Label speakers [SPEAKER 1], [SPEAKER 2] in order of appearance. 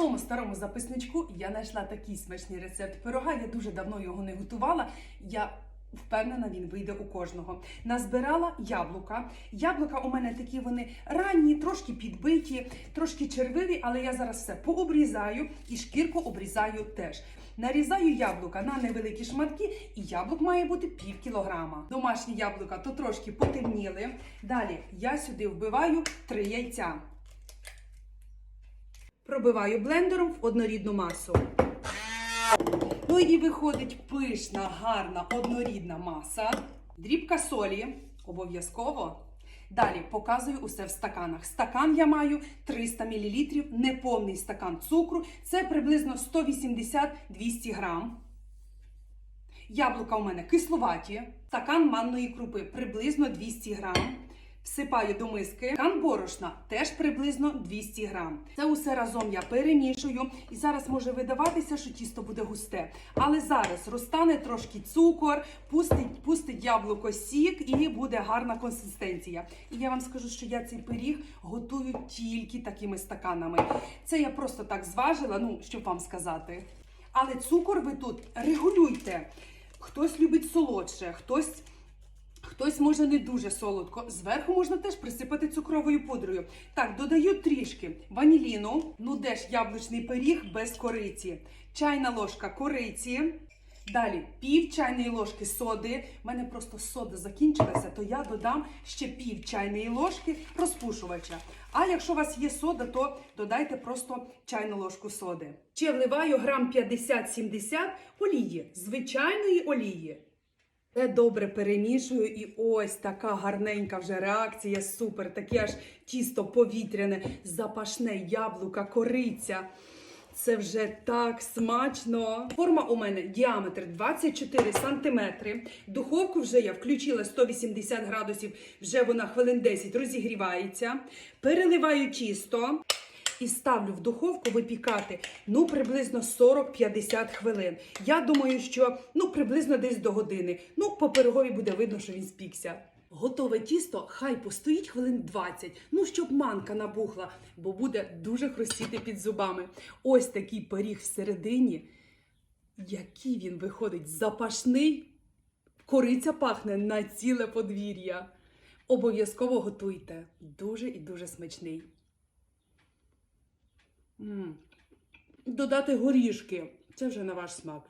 [SPEAKER 1] своєму старому записничку я знайшла такий смачний рецепт пирога. Я дуже давно його не готувала. Я впевнена, він вийде у кожного. Назбирала яблука. Яблука у мене такі вони ранні, трошки підбиті, трошки червиві, але я зараз все пообрізаю і шкірку обрізаю теж. Нарізаю яблука на невеликі шматки, і яблук має бути пів кілограма. Домашні яблука то трошки потемніли. Далі я сюди вбиваю три яйця. Пробиваю блендером в однорідну масу. Ну і виходить пишна, гарна, однорідна маса. Дрібка солі, обов'язково. Далі показую усе в стаканах. Стакан я маю 300 мл, неповний стакан цукру. Це приблизно 180-200 грам. Яблука у мене кисловаті, стакан манної крупи приблизно 200 грам. Всипаю до миски. Стакан борошна теж приблизно 200 грам. Це усе разом я перемішую. І зараз може видаватися, що тісто буде густе. Але зараз розтане трошки цукор, пустить, пустить яблуко сік і буде гарна консистенція. І я вам скажу, що я цей пиріг готую тільки такими стаканами. Це я просто так зважила, ну щоб вам сказати. Але цукор ви тут регулюйте. Хтось любить солодше, хтось. Хтось може не дуже солодко. Зверху можна теж присипати цукровою пудрою. Так, додаю трішки ваніліну. Ну де ж яблучний пиріг без кориці. Чайна ложка кориці. Далі пів чайної ложки соди. У мене просто сода закінчилася, то я додам ще пів чайної ложки розпушувача. А якщо у вас є сода, то додайте просто чайну ложку соди. Ще вливаю грам 50-70 олії, звичайної олії. Все добре перемішую, і ось така гарненька вже реакція. Супер. Таке аж тісто повітряне, запашне яблука, кориця. Це вже так смачно. Форма у мене діаметр 24 сантиметри. Духовку вже я включила 180 градусів, вже вона хвилин 10 розігрівається. Переливаю тісто. І ставлю в духовку випікати ну приблизно 40-50 хвилин. Я думаю, що ну приблизно десь до години. Ну, по пирогові буде видно, що він спікся. Готове тісто хай постоїть хвилин 20, ну щоб манка набухла, бо буде дуже хрустіти під зубами. Ось такий пиріг всередині. Який він виходить запашний, кориця пахне на ціле подвір'я. Обов'язково готуйте. Дуже і дуже смачний. Додати горішки. Це вже на ваш смак.